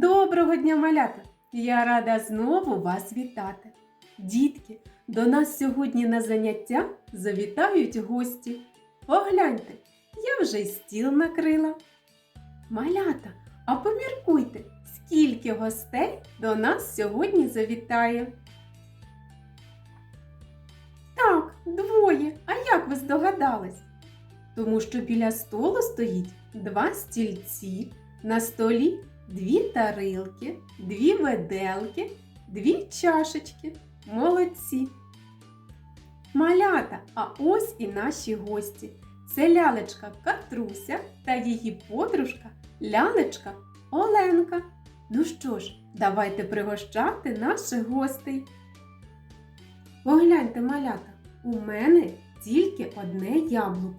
Доброго дня, малята! Я рада знову вас вітати. Дітки, до нас сьогодні на заняття завітають гості. Погляньте, я вже й стіл накрила. Малята, а поміркуйте, скільки гостей до нас сьогодні завітає. Так, двоє. А як ви здогадались? Тому що біля столу стоїть два стільці, на столі дві тарилки, дві виделки, дві чашечки. Молодці. Малята, а ось і наші гості. Це лялечка Катруся та її подружка лялечка Оленка. Ну що ж, давайте пригощати наших гостей. Погляньте, малята, у мене тільки одне яблуко,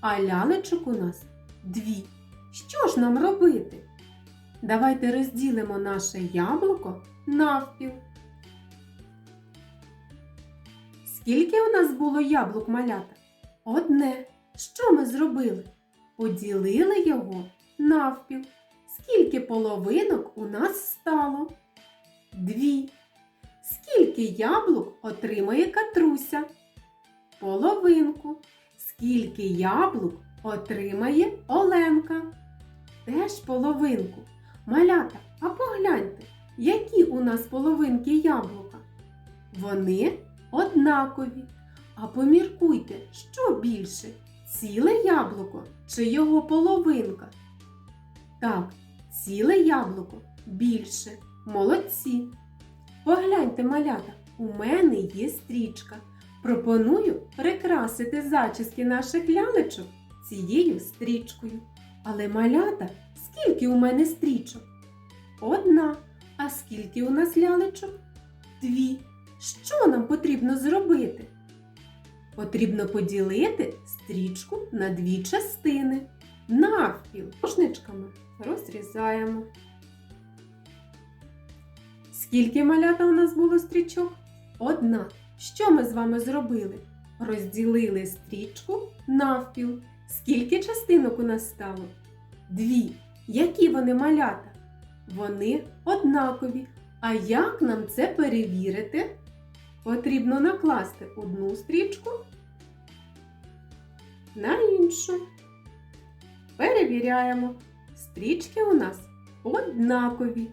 а лялечок у нас дві. Що ж нам робити? Давайте розділимо наше яблуко навпіл. Скільки у нас було яблук малята? Одне. Що ми зробили? Поділили його навпіл. Скільки половинок у нас стало? Дві. Скільки яблук отримає катруся? Половинку. Скільки яблук отримає Оленка? Теж половинку. Малята, а погляньте, які у нас половинки яблука? Вони однакові. А поміркуйте, що більше? Ціле яблуко чи його половинка? Так, ціле яблуко більше. Молодці. Погляньте, малята, у мене є стрічка. Пропоную прикрасити зачіски наших лялечок цією стрічкою. Але малята, скільки у мене стрічок? Одна. А скільки у нас лялечок? Дві. Що нам потрібно зробити? Потрібно поділити стрічку на дві частини. Навпіл ножничками розрізаємо. Скільки малята у нас було стрічок? Одна. Що ми з вами зробили? Розділили стрічку навпіл. Скільки частинок у нас стало? Дві. Які вони малята? Вони однакові. А як нам це перевірити? Потрібно накласти одну стрічку на іншу. Перевіряємо. Стрічки у нас однакові.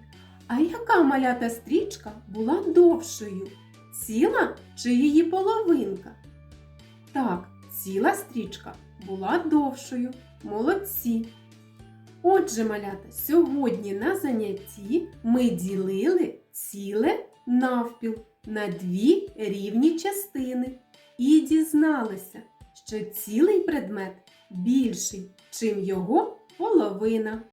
А яка малята стрічка була довшою? Ціла чи її половинка? Так, ціла стрічка була довшою. Молодці. Отже, малята, сьогодні на занятті ми ділили ціле навпіл на дві рівні частини і дізналися, що цілий предмет більший, чим його половина.